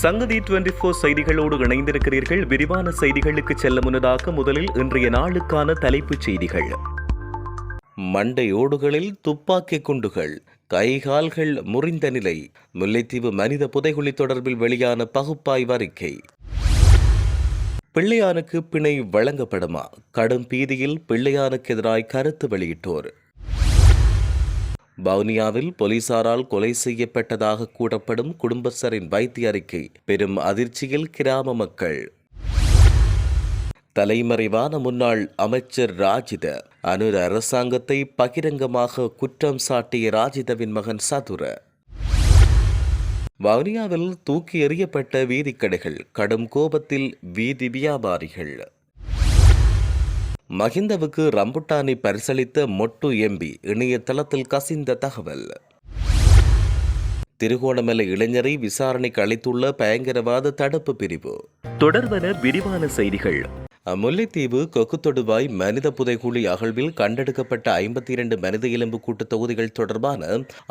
சங்கதி twenty four செய்திகளோடு இணைந்திருக்கிறீர்கள். விரிவான செய்திகளுக்கு செல்ல முன்னதாக முதலில் இன்றைய நாளுக்கான தலைப்புச் செய்திகள். மண்டையோடுகளில் துப்பாக்கி குண்டுகள் கைகால்கள் முறிந்த நிலை முல்லைத்தீவு மனித புதைகுழி தொடர்பில் வெளியான பகுப்பாய்வு அறிக்கை. பிள்ளையானுக்கு பிணை வழங்கப்படுமா? கடும் பீதியில் பிள்ளையானுக்கு எதிராய் கருத்து வெளியிட்டோர். வவுனியாவில் போலீசாரால் கொலை செய்யப்பட்டதாக கூறப்படும் குடும்பஸ்தரின் வைத்திய அறிக்கை பெரும் அதிர்ச்சியில் கிராம மக்கள். தலைமறைவான முன்னாள் அமைச்சர் ராஜித அனு அரசாங்கத்தை பகிரங்கமாக குற்றம் சாட்டிய ராஜிதவின் மகன் சதுர. வவுனியாவில் தூக்கி எறியப்பட்ட வீதிக்கடைகள் கடும் கோபத்தில் வீதி வியாபாரிகள். மஹிந்தவுக்கு ரம்புட்டானை பரிசளித்த மொட்டு எம்பி இணையதளத்தில் கசிந்த தகவல். திருகோணமலை இளைஞரை விசாரணைக்கு அளித்துள்ள பயங்கரவாத தடுப்பு பிரிவு. தொடர்வன விரிவான செய்திகள். முல்லைத்தீவு கொக்குத்தொடுவாய் மனித புதைகுழி அகழ்வில் கண்டெடுக்கப்பட்ட ஐம்பத்தி இரண்டு மனித எலும்பு கூட்டு தொகுதிகள் தொடர்பான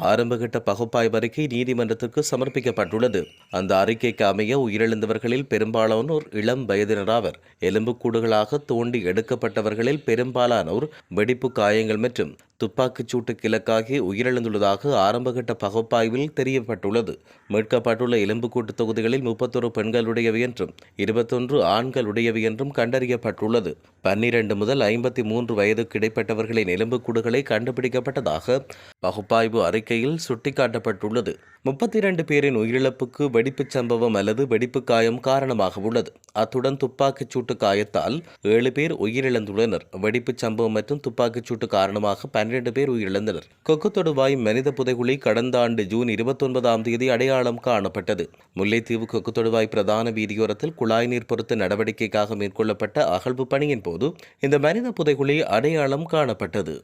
ஆரம்பகட்ட பகுப்பாய்வு அறிக்கை நீதிமன்றத்திற்கு சமர்ப்பிக்கப்பட்டுள்ளது. அந்த அறிக்கைக்கு அமைய உயிரிழந்தவர்களில் பெரும்பாலானோர் இளம் வயதினராவர் எலும்புக்கூடுகளாக தோண்டி எடுக்கப்பட்டவர்களில் பெரும்பாலானோர் வெடிப்பு காயங்கள் மற்றும் துப்பாக்கிச் சூட்டு கிழக்காகி உயிரிழந்துள்ளதாக ஆரம்பகட்ட பகுப்பாய்வில் தெரியப்பட்டுள்ளது. மீட்கப்பட்டுள்ள எலும்புக்கூட்டு தொகுதிகளில் முப்பத்தொரு பெண்களுடையவை என்றும் இருபத்தொன்று ஆண்களுடையவை என்றும் கண்டறியப்பட்டுள்ளது. பன்னிரண்டு முதல் ஐம்பத்தி மூன்று வயதுக்கு இடைப்பட்டவர்களின் எலும்புக்கூடுகளை கண்டுபிடிக்கப்பட்டதாக பகுப்பாய்வு அறிக்கையில் சுட்டிக்காட்டப்பட்டுள்ளது. முப்பத்தி இரண்டு பேரின் உயிரிழப்புக்கு வெடிப்புச் சம்பவம் அல்லது வெடிப்பு காயம் காரணமாக உள்ளது. அத்துடன் துப்பாக்கிச் சூட்டு காயத்தால் ஏழு பேர் உயிரிழந்துள்ளனர். வெடிப்புச் சம்பவம் மற்றும் துப்பாக்கிச் சூட்டு காரணமாக பன்னிரண்டு பேர் உயிரிழந்தனர். கொக்குத்தொடுவாய் மனித புதைகுழி கடந்த ஆண்டு ஜூன் இருபத்தொன்பதாம் தேதி அடையாளம் காணப்பட்டது. முல்லைத்தீவு கொக்குத்தொடுவாய் பிரதான வீதியோரத்தில் குழாய் நீர் பொருத்த நடவடிக்கைக்காக மேற்கொள்ளப்பட்ட அகழ்வு பணியின் போது இந்த மனித புதைகுழி அடையாளம் காணப்பட்டது.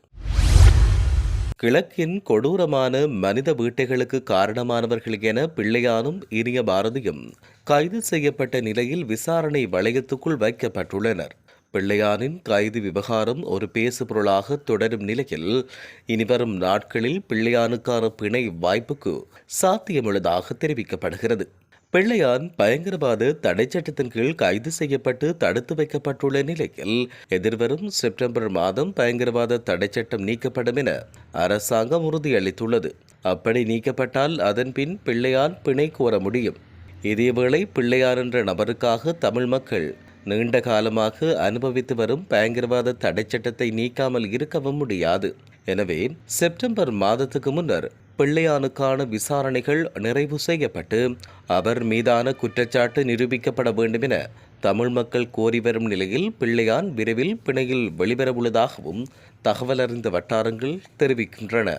கிழக்கின் கொடூரமான மனித வீட்டைகளுக்கு காரணமானவர்கள் என பிள்ளையானும் இனிய பாரதியும் கைது செய்யப்பட்ட நிலையில் விசாரணை வளையத்துக்குள் வைக்கப்பட்டுள்ளனர். பிள்ளையானின் கைது விவகாரம் ஒரு பேசுபொருளாக தொடரும் நிலையில் இனிவரும் நாட்களில் பிள்ளையானுக்கான பிணை வாய்ப்புக்கு சாத்தியமுள்ளதாக தெரிவிக்கப்படுகிறது. பிள்ளையான் பயங்கரவாத தடை சட்டத்தின் கீழ் கைது செய்யப்பட்டு தடுத்து வைக்கப்பட்டுள்ள நிலையில் எதிர்வரும் செப்டம்பர் மாதம் பயங்கரவாத தடை சட்டம் நீக்கப்படும் என அரசாங்கம் உறுதியளித்துள்ளது. அப்படி நீக்கப்பட்டால் அதன் பின் பிள்ளையான் பிணை கோர முடியும். இதேவேளை பிள்ளையார் என்ற நபருக்காக தமிழ் மக்கள் நீண்ட காலமாக அனுபவித்து வரும் பயங்கரவாத தடை சட்டத்தை நீக்காமல் இருக்கவும் முடியாது. எனவே செப்டம்பர் மாதத்துக்கு முன்னர் பிள்ளையானுக்கான விசாரணைகள் நிறைவு செய்யப்பட்டு அவர் மீதான குற்றச்சாட்டு நிரூபிக்கப்பட வேண்டும் என தமிழ் மக்கள் கோரி வரும் நிலையில் பிள்ளையான் விரைவில் பிணையில் வெளிவரவுள்ளதாகவும் தகவலறிந்த வட்டாரங்கள் தெரிவிக்கின்றன.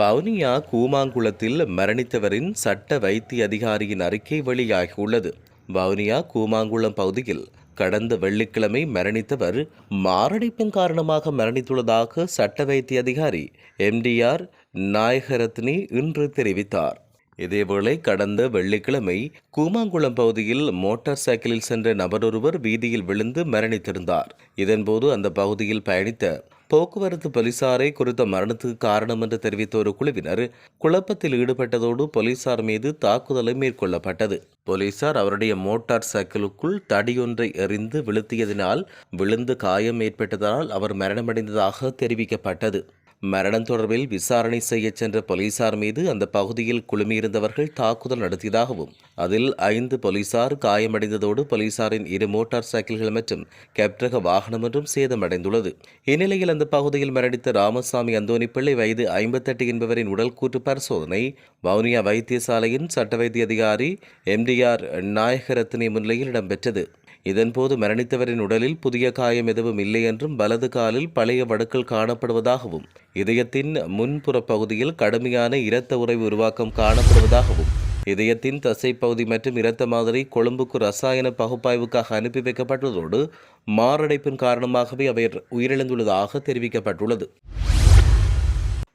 வவுனியா கூமாங்குளத்தில் மரணித்தவரின் சட்ட வைத்திய அதிகாரியின் அறிக்கை வெளியாகியுள்ளது. வவுனியா கூமாங்குளம் பகுதியில் கடந்த வெள்ளிக்கிழமை மரணித்தவர் மாரடைப்பின் காரணமாக மரணித்துள்ளதாக சட்ட வைத்திய அதிகாரி எம்டிஆர் நாயகரத்னி இன்று தெரிவித்தார். இதேவேளை கடந்த வெள்ளிக்கிழமை கூமாங்குளம் பகுதியில் மோட்டார் சைக்கிளில் சென்ற நபரொருவர் வீதியில் விழுந்து மரணித்திருந்தார். இதன்போது அந்த பகுதியில் பயணித்த போக்குவரத்து போலீசாரை குறித்த மரணத்துக்கு காரணம் என்று தெரிவித்த ஒரு குழுவினர் குழப்பத்தில் ஈடுபட்டதோடு போலீசார் மீது தாக்குதலை மேற்கொள்ளப்பட்டது. போலீசார் அவருடைய மோட்டார் சைக்கிளுக்குள் தடியொன்றை எறிந்து விழுத்தியதினால் விழுந்து காயம் ஏற்பட்டதால் அவர் மரணமடைந்ததாக தெரிவிக்கப்பட்டது. மரணம் தொடர்பில் விசாரணை செய்ய சென்ற போலீசார் மீது அந்த பகுதியில் குழுமியிருந்தவர்கள் தாக்குதல் நடத்தியதாகவும் அதில் ஐந்து போலீசார் காயமடைந்ததோடு போலீசாரின் இரு மோட்டார் சைக்கிள்கள் மற்றும் கேப்டக வாகனம் ஒன்றும் சேதமடைந்துள்ளது. இந்நிலையில் அந்த பகுதியில் மரணித்த ராமசாமி அந்தோனி பிள்ளை வயது ஐம்பத்தெட்டு என்பவரின் உடல் கூற்று பரிசோதனை வவுனியா வைத்தியசாலையின் சட்ட வைத்திய அதிகாரி எம்டிஆர் நாயகரத்னி முன்னிலையில் இடம்பெற்றது. இதன்போது மரணித்தவரின் உடலில் புதிய காயம் எதுவும் இல்லை என்றும் வலது காலில் பழைய வடுக்கள் காணப்படுவதாகவும் இதயத்தின் முன்புற பகுதியில் கடுமையான இரத்த உறைவு உருவாக்கம் காணப்படுவதாகவும் இதயத்தின் தசைப்பகுதி மற்றும் இரத்த மாதிரி கொழும்புக்கு ரசாயன பகுப்பாய்வுக்காக அனுப்பி வைக்கப்பட்டதோடு மாரடைப்பின் காரணமாகவே அவர் உயிரிழந்துள்ளதாக தெரிவிக்கப்பட்டுள்ளது.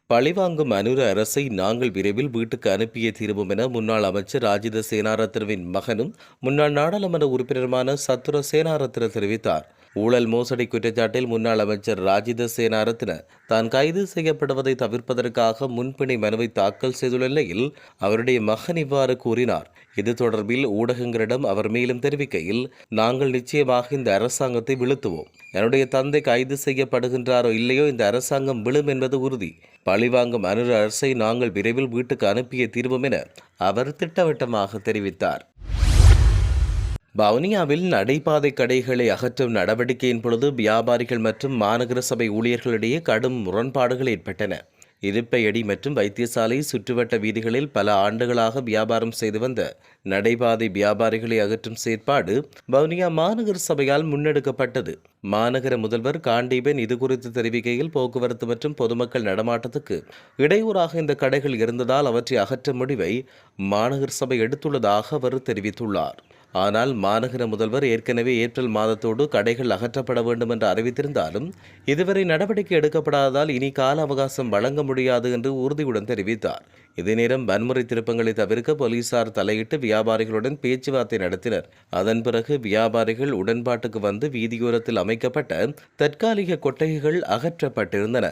பழிவாங்கும் அனுர அரசை நாங்கள் விரைவில் வீட்டுக்கு அனுப்பியே தீருவோம் என முன்னாள் அமைச்சர் ராஜித சேனாரத்னவின் மகனும் முன்னாள் நாடாளுமன்ற உறுப்பினருமான சத்துர சேனாரத்ன தெரிவித்தார். ஊழல் மோசடி குற்றச்சாட்டில் முன்னாள் அமைச்சர் ராஜித சேனாரத்ன தான் கைது செய்யப்படுவதை தவிர்ப்பதற்காக முன்பிணை மனுவை தாக்கல் செய்துள்ள நிலையில் அவருடைய மகன் இவ்வாறு கூறினார். இது தொடர்பில் ஊடகங்களிடம் அவர் மேலும் தெரிவிக்கையில் நாங்கள் நிச்சயமாக இந்த அரசாங்கத்தை விழுத்துவோம். என்னுடைய தந்தை கைது செய்யப்படுகின்றாரோ இல்லையோ இந்த அரசாங்கம் விழும் என்பது உறுதி. பழிவாங்கும் அனுர அரசை நாங்கள் விரைவில் வீட்டுக்கு அனுப்பிய தீர்வோம் என அவர் திட்டவட்டமாக தெரிவித்தார். வவுனியாவில் நடைபாதை கடைகளை அகற்றும் நடவடிக்கையின் பொழுது வியாபாரிகள் மற்றும் மாநகர சபை ஊழியர்களிடையே கடும் முரண்பாடுகள் ஏற்பட்டன. இருப்பையடி மற்றும் வைத்தியசாலை சுற்றுவட்ட வீதிகளில் பல ஆண்டுகளாக வியாபாரம் செய்து வந்த நடைபாதை வியாபாரிகளை அகற்றும் செயற்பாடு வவுனியா மாநகர சபையால் முன்னெடுக்கப்பட்டது. மாநகர முதல்வர் காண்டீபன் இதுகுறித்து தெரிவிக்கையில் போக்குவரத்து மற்றும் பொதுமக்கள் நடமாட்டத்துக்கு இடையூறாக இந்த கடைகள் இருந்ததால் அவற்றை அகற்றும் முடிவை மாநகர சபை எடுத்துள்ளதாக அவர் தெரிவித்துள்ளார். ஆனால் மாநகர முதல்வர் ஏற்கனவே ஏப்ரல் மாதத்தோடு கடைகள் அகற்றப்பட வேண்டும் என்று அறிவித்திருந்தாலும் இதுவரை நடவடிக்கை எடுக்கப்படாததால் இனி கால அவகாசம் வழங்க முடியாது என்று உறுதியுடன் தெரிவித்தார். இதே நேரம் வன்முறை திருப்பங்களை தவிர்க்க போலீசார் தலையிட்டு வியாபாரிகளுடன் பேச்சுவார்த்தை நடத்தினர். அதன் பிறகு வியாபாரிகள் உடன்பாட்டுக்கு வந்து வீதியோரத்தில் அமைக்கப்பட்ட தற்காலிக கொட்டகைகள் அகற்றப்பட்டிருந்தன.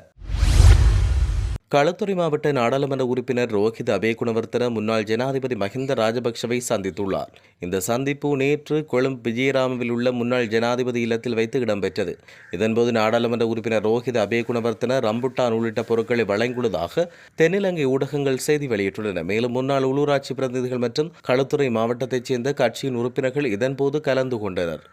களுத்துறை மாவட்ட நாடாளுமன்ற உறுப்பினர் ரோஹித் அபேகுணவர்த்தன முன்னாள் ஜனாதிபதி மஹிந்த ராஜபக்ஷவை சந்தித்துள்ளார். இந்த சந்திப்பு நேற்று கொழும்பு விஜயராமவில் உள்ள முன்னாள் ஜனாதிபதி இல்லத்தில் வைத்து இடம்பெற்றது. இதன்போது நாடாளுமன்ற உறுப்பினர் ரோஹித் அபேகுணவர்த்தன ரம்புட்டான் உள்ளிட்ட பொருட்களை வழங்கியுள்ளதாக தென்னிலங்கை ஊடகங்கள் செய்தி வெளியிட்டுள்ளன. மேலும் முன்னாள் உள்ளூராட்சி பிரதிநிதிகள் மற்றும் களத்துறை மாவட்டத்தைச் சேர்ந்த கட்சியின் உறுப்பினர்கள் இதன்போது கலந்து கொண்டனர்.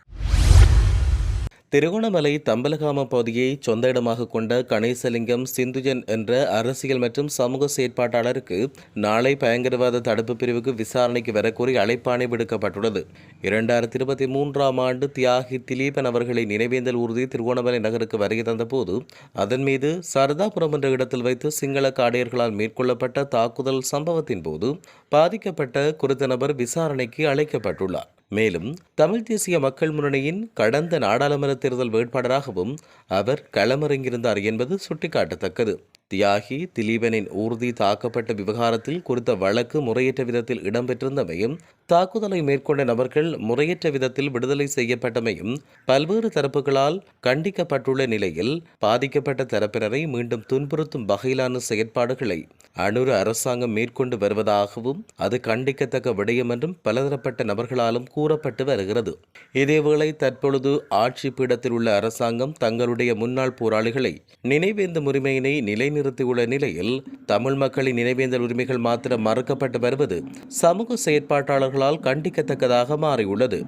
திருகோணமலை தம்பலகாம பகுதியை சொந்த இடமாக கொண்ட கணேசலிங்கம் சிந்துஜன் என்ற அரசியல் மற்றும் சமூக செயற்பாட்டாளருக்கு நாளை பயங்கரவாத தடுப்பு பிரிவுக்கு விசாரணைக்கு வரக்கோரி அழைப்பாணை விடுக்கப்பட்டுள்ளது. இரண்டாயிரத்தி இருபத்தி மூன்றாம் ஆண்டு தியாகி திலீபன் அவர்களை நினைவேந்தல் ஊர்தி திருகோணமலை நகருக்கு வருகை தந்தபோது அதன் மீது சரதாபுரம் என்ற இடத்தில் வைத்து சிங்கள காடையர்களால் மேற்கொள்ளப்பட்ட தாக்குதல் சம்பவத்தின் போது பாதிக்கப்பட்ட குறித்த நபர் விசாரணைக்கு அழைக்கப்பட்டுள்ளார். மேலும் தமிழ் தேசிய மக்கள் முன்னணியின் கடந்த நாடாளுமன்ற தேர்தல் வேட்பாளராகவும் அவர் களமிறங்கியிருந்தார் என்பது சுட்டிக்காட்டத்தக்கது. தியாகி திலீபனின் ஊர்தி தாக்கப்பட்ட விவகாரத்தில் குறித்த வழக்கு முறையற்ற விதத்தில் இடம்பெற்றிருந்தமையும் தாக்குதலை மேற்கொண்ட நபர்கள் முறையற்ற விதத்தில் விடுதலை செய்யப்பட்டமையும் பல்வேறு தரப்புகளால் கண்டிக்கப்பட்டுள்ள நிலையில் பாதிக்கப்பட்ட தரப்பினரை மீண்டும் துன்புறுத்தும் வகையிலான செயற்பாடுகளை அனுர அரசாங்கம் மேற்கொண்டு வருவதாகவும் அது கண்டிக்கத்தக்க விடயம் என்றும் பலதரப்பட்ட நபர்களாலும் கூறப்பட்டு வருகிறது. இதேவேளை தற்பொழுது ஆட்சி பீடத்தில் உள்ள அரசாங்கம் தங்களுடைய முன்னாள் போராளிகளை நினைவேந்தும் உரிமையினை நிலைநிறுத்தியுள்ள நிலையில் தமிழ் மக்களின் நினைவேந்தல் உரிமைகள் மாத்திரம் மறுக்கப்பட்டு வருவது சமூக செயற்பாட்டாளர்களால் கண்டிக்கத்தக்கதாக மாறியுள்ளது.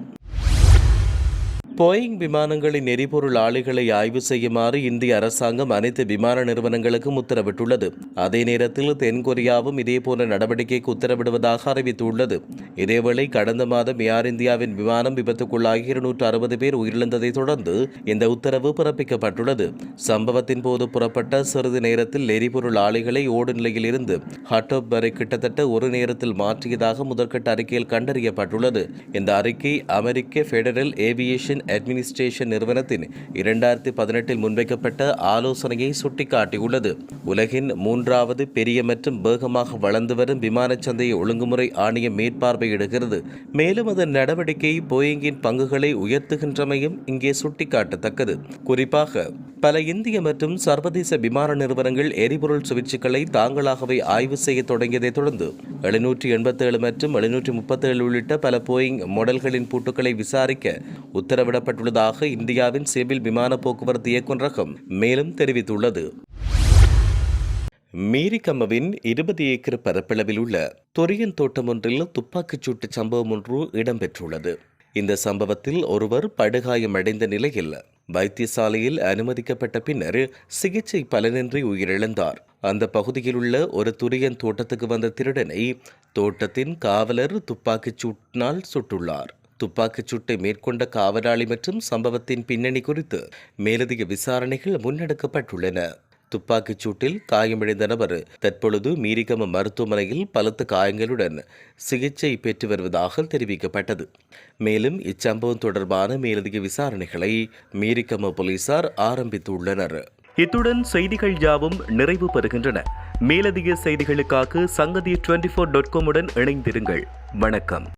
போயிங் விமானங்களின் எரிபொருள் ஆலைகளை ஆய்வு செய்யுமாறு இந்திய அரசாங்கம் அனைத்து விமான நிறுவனங்களுக்கும் உத்தரவிட்டுள்ளது. அதே நேரத்தில் தென்கொரியாவும் இதேபோன்ற நடவடிக்கைக்கு உத்தரவிடுவதாக அறிவித்துள்ளது. இதேவேளை கடந்த மாதம் ஏர் இந்தியாவின் விமானம் விபத்துக்குள்ளாகி இருநூற்று அறுபது பேர் உயிரிழந்ததை தொடர்ந்து இந்த உத்தரவு பிறப்பிக்கப்பட்டுள்ளது. சம்பவத்தின் போது புறப்பட்ட சிறிது நேரத்தில் எரிபொருள் ஆலைகளை ஓடு நிலையில் இருந்து ஹட்டோப் வரை கிட்டத்தட்ட ஒரு நேரத்தில் மாற்றியதாக முதற்கட்ட அறிக்கையில் கண்டறியப்பட்டுள்ளது. இந்த அறிக்கை அமெரிக்க பெடரல் ஏவியேஷன் அட்மினிஸ்ட்ரேஷன் நிறுவனத்தின் இரண்டாயிரத்தி பதினெட்டில் முன்வைக்கப்பட்ட ஆலோசனையை சுட்டிக்காட்டியுள்ளது. உலகின் மூன்றாவது பெரிய மற்றும் வேகமாக வளர்ந்து வரும் விமான சந்தையை ஒழுங்குமுறை ஆணையம் மேற்பார்வையிடுகிறது. மேலும் அதன் நடவடிக்கை போயிங்கின் பங்குகளை உயர்த்துகின்றமையும் இங்கே சுட்டிக்காட்டத்தக்கது. குறிப்பாக பல இந்திய மற்றும் சர்வதேச விமான நிறுவனங்கள் எரிபொருள் சுவிட்சுகளை தாங்களாகவே ஆய்வு செய்ய தொடங்கியதை தொடர்ந்து எழுநூற்றி எண்பத்தேழு மற்றும் எழுநூற்றி முப்பத்தேழு உள்ளிட்ட பல போயிங் மாடல்களின் பூட்டுக்களை விசாரிக்க உத்தரவிடப்பட்டுள்ளதாக இந்தியாவின் சிவில் விமான போக்குவரத்து இயக்குநரகம் மேலும் தெரிவித்துள்ளது. மீரிகம்மவின் இருபது ஏக்கர் பரப்பளவில் உள்ள தொரியன் தோட்டம் ஒன்றில் துப்பாக்கிச் சூட்டு சம்பவம் ஒன்று இடம்பெற்றுள்ளது. இந்த சம்பவத்தில் ஒருவர் படுகாயமடைந்த நிலையில் வைத்தியசாலையில் அனுமதிக்கப்பட்ட பின்னர் சிகிச்சை பலனின்றி உயிரிழந்தார். அந்த பகுதியில் உள்ள ஒரு துரியன் தோட்டத்துக்கு வந்த திருடனை தோட்டத்தின் காவலர் துப்பாக்கிச் சூட்டினால் சுட்டுள்ளார். துப்பாக்கிச் சூட்டை மேற்கொண்ட காவலாளி மற்றும் சம்பவத்தின் பின்னணி குறித்து மேலதிக விசாரணைகள் முன்னெடுக்கப்பட்டுள்ளன. துப்பாக்கிச் சூட்டில் காயமடைந்த நபர் தற்பொழுது மீரிகம மருத்துவமனையில் பலத்த காயங்களுடன் சிகிச்சை பெற்று வருவதாக தெரிவிக்கப்பட்டது. மேலும் இச்சம்பவம் தொடர்பான மேலதிக விசாரணைகளை மீரிகம போலீசார் ஆரம்பித்துள்ளனர். இத்துடன் செய்திகள் யாவும் நிறைவு பெறுகின்றன. மேலதிக செய்திகளுக்காக சங்கதி டுவெண்டி ஃபோர் டாட் காமுடன் இணைந்திருங்கள். வணக்கம்.